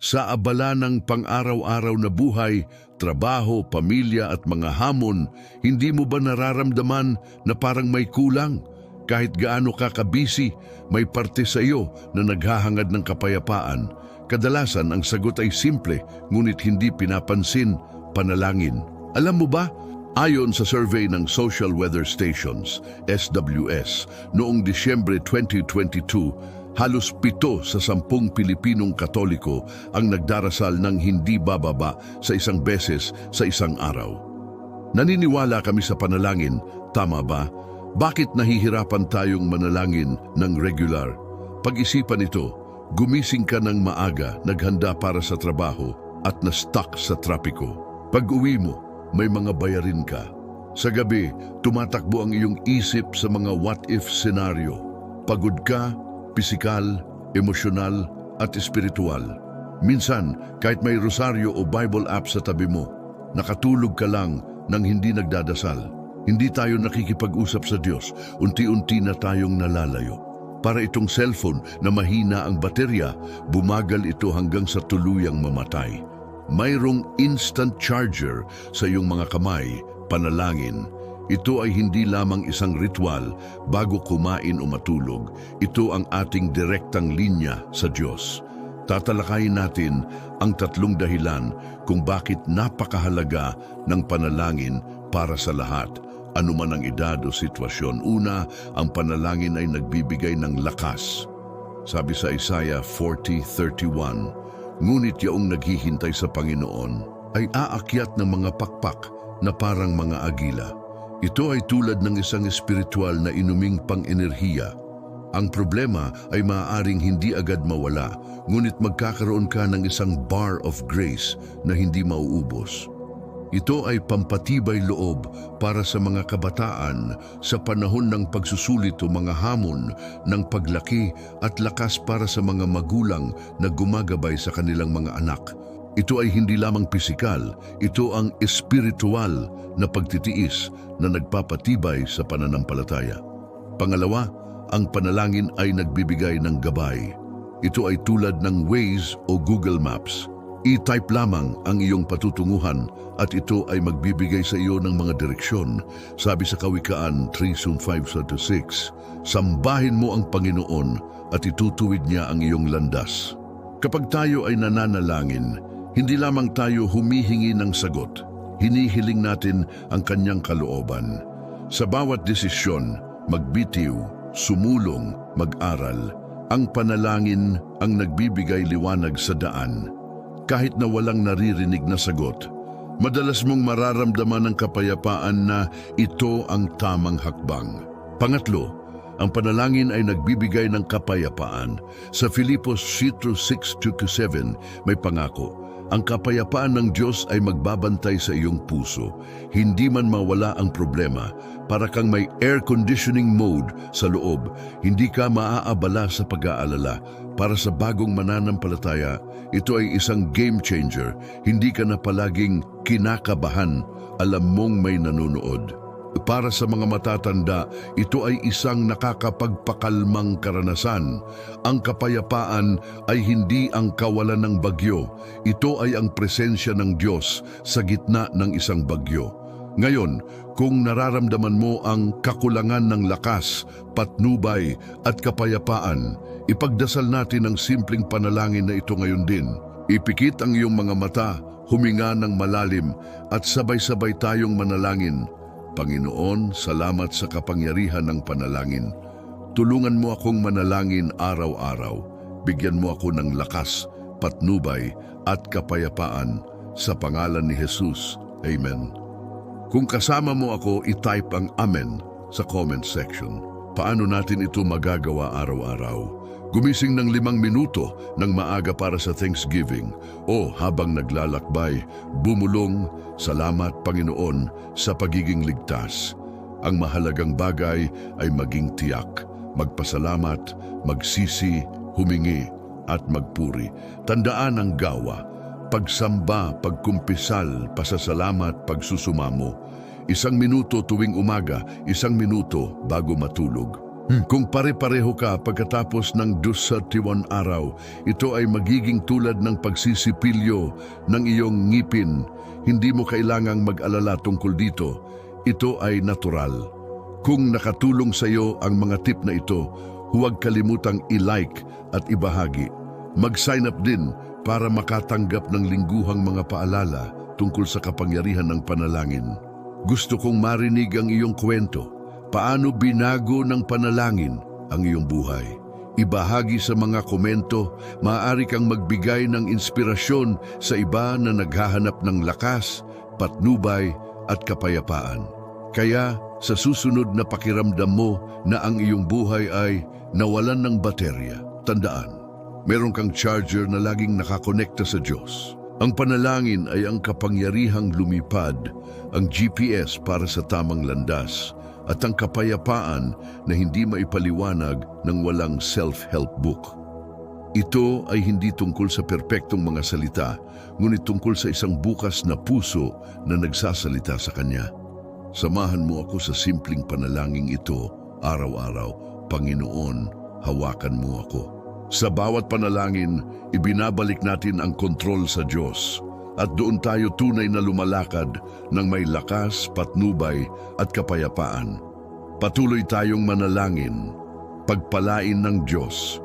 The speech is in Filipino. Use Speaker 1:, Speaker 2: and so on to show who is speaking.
Speaker 1: Sa abala ng pang-araw-araw na buhay, trabaho, pamilya at mga hamon, hindi mo ba nararamdaman na parang may kulang? Kahit gaano ka kabisi, may parte sa iyo na naghahangad ng kapayapaan. Kadalasan ang sagot ay simple, ngunit hindi pinapansin, panalangin. Alam mo ba, Ayon sa survey ng Social Weather Stations, SWS, noong Disyembre 2022, halos pito sa sampung Pilipinong Katoliko ang nagdarasal ng hindi bababa sa isang beses sa isang araw. Naniniwala kami sa panalangin, tama ba? Bakit nahihirapan tayong manalangin ng regular? Pag-isipan ito, gumising ka ng maaga, naghanda para sa trabaho at na-stuck sa trapiko. Pag-uwi mo, may mga bayarin ka. Sa gabi, tumatakbo ang iyong isip sa mga what-if scenario. Pagod ka, pisikal, emosyonal, at espiritual. Minsan, kahit may rosaryo o Bible app sa tabi mo, nakatulog ka lang nang hindi nagdadasal. Hindi tayo nakikipag-usap sa Diyos, unti-unti na tayong nalalayo. Para itong cellphone na mahina ang baterya, bumagal ito hanggang sa tuluyang mamatay. Mayroong instant charger sa iyong mga kamay, panalangin. Ito ay hindi lamang isang ritual bago kumain o matulog. Ito ang ating direktang linya sa Diyos. Tatalakayin natin ang tatlong dahilan kung bakit napakahalaga ng panalangin para sa lahat. Anuman ang edad o sitwasyon. Una, ang panalangin ay nagbibigay ng lakas. Sabi sa Isaiah 40.31, Ngunit yaong naghihintay sa Panginoon ay aakyat ng mga pakpak na parang mga agila. Ito ay tulad ng isang espiritual na inuming pang-enerhiya. Ang problema ay maaaring hindi agad mawala, ngunit magkakaroon ka ng isang bar of grace na hindi mauubos. Ito ay pampatibay loob para sa mga kabataan sa panahon ng pagsusulit o mga hamon ng paglaki at lakas para sa mga magulang na gumagabay sa kanilang mga anak. Ito ay hindi lamang pisikal, ito ang espiritual na pagtitiis na nagpapatibay sa pananampalataya. Pangalawa, ang panalangin ay nagbibigay ng gabay. Ito ay tulad ng Waze o Google Maps. I-type lamang ang iyong patutunguhan at ito ay magbibigay sa iyo ng mga direksyon. Sabi sa Kawikaan 3.5-6, Sambahin mo ang Panginoon at itutuwid niya ang iyong landas. Kapag tayo ay nananalangin, hindi lamang tayo humihingi ng sagot. Hinihiling natin ang kanyang kalooban. Sa bawat desisyon, magbitiw, sumulong, mag-aral, ang panalangin ang nagbibigay liwanag sa daan kahit na walang naririnig na sagot. Madalas mong mararamdaman ang kapayapaan na ito ang tamang hakbang. Pangatlo, ang panalangin ay nagbibigay ng kapayapaan. Sa Filipos 6.6-7 may pangako, ang kapayapaan ng Diyos ay magbabantay sa iyong puso. Hindi man mawala ang problema, para kang may air conditioning mode sa loob, hindi ka maaabala sa pag-aalala. Para sa bagong mananampalataya, ito ay isang game changer. Hindi ka na palaging kinakabahan, alam mong may nanonood. Para sa mga matatanda, ito ay isang nakakapagpakalmang karanasan. Ang kapayapaan ay hindi ang kawalan ng bagyo. Ito ay ang presensya ng Diyos sa gitna ng isang bagyo. Ngayon, kung nararamdaman mo ang kakulangan ng lakas, patnubay at kapayapaan, ipagdasal natin ang simpleng panalangin na ito ngayon din. Ipikit ang iyong mga mata, huminga ng malalim at sabay-sabay tayong manalangin. Panginoon, salamat sa kapangyarihan ng panalangin. Tulungan mo akong manalangin araw-araw. Bigyan mo ako ng lakas, patnubay at kapayapaan sa pangalan ni Jesus. Amen. Kung kasama mo ako, itype ang Amen sa comment section. Paano natin ito magagawa araw-araw? Gumising ng limang minuto ng maaga para sa Thanksgiving o habang naglalakbay, bumulong, salamat Panginoon sa pagiging ligtas. Ang mahalagang bagay ay maging tiyak, magpasalamat, magsisi, humingi at magpuri. Tandaan ang gawa, pagsamba, pagkumpisal, pasasalamat, pagsusumamo. Isang minuto tuwing umaga, isang minuto bago matulog. Hmm, Kung pare-pareho ka pagkatapos ng 21 araw, ito ay magiging tulad ng pagsisipilyo ng iyong ngipin. Hindi mo kailangang mag-alala tungkol dito. Ito ay natural. Kung nakatulong sa iyo ang mga tip na ito, huwag kalimutang i-like at ibahagi. Mag-sign up din para makatanggap ng lingguhang mga paalala tungkol sa kapangyarihan ng panalangin. Gusto kong marinig ang iyong kwento. Paano binago ng panalangin ang iyong buhay? Ibahagi sa mga komento, maaari kang magbigay ng inspirasyon sa iba na naghahanap ng lakas, patnubay at kapayapaan. Kaya sa susunod na pakiramdam mo na ang iyong buhay ay nawalan ng baterya, tandaan, meron kang charger na laging nakakonekta sa Diyos. Ang panalangin ay ang kapangyarihang lumipad, ang GPS para sa tamang landas, at ang kapayapaan na hindi maipaliwanag ng walang self-help book. Ito ay hindi tungkol sa perpektong mga salita, ngunit tungkol sa isang bukas na puso na nagsasalita sa Kanya. Samahan mo ako sa simpleng panalangin ito, araw-araw, Panginoon, hawakan mo ako. Sa bawat panalangin, ibinabalik natin ang kontrol sa Diyos at doon tayo tunay na lumalakad ng may lakas, patnubay at kapayapaan. Patuloy tayong manalangin, pagpalain ng Diyos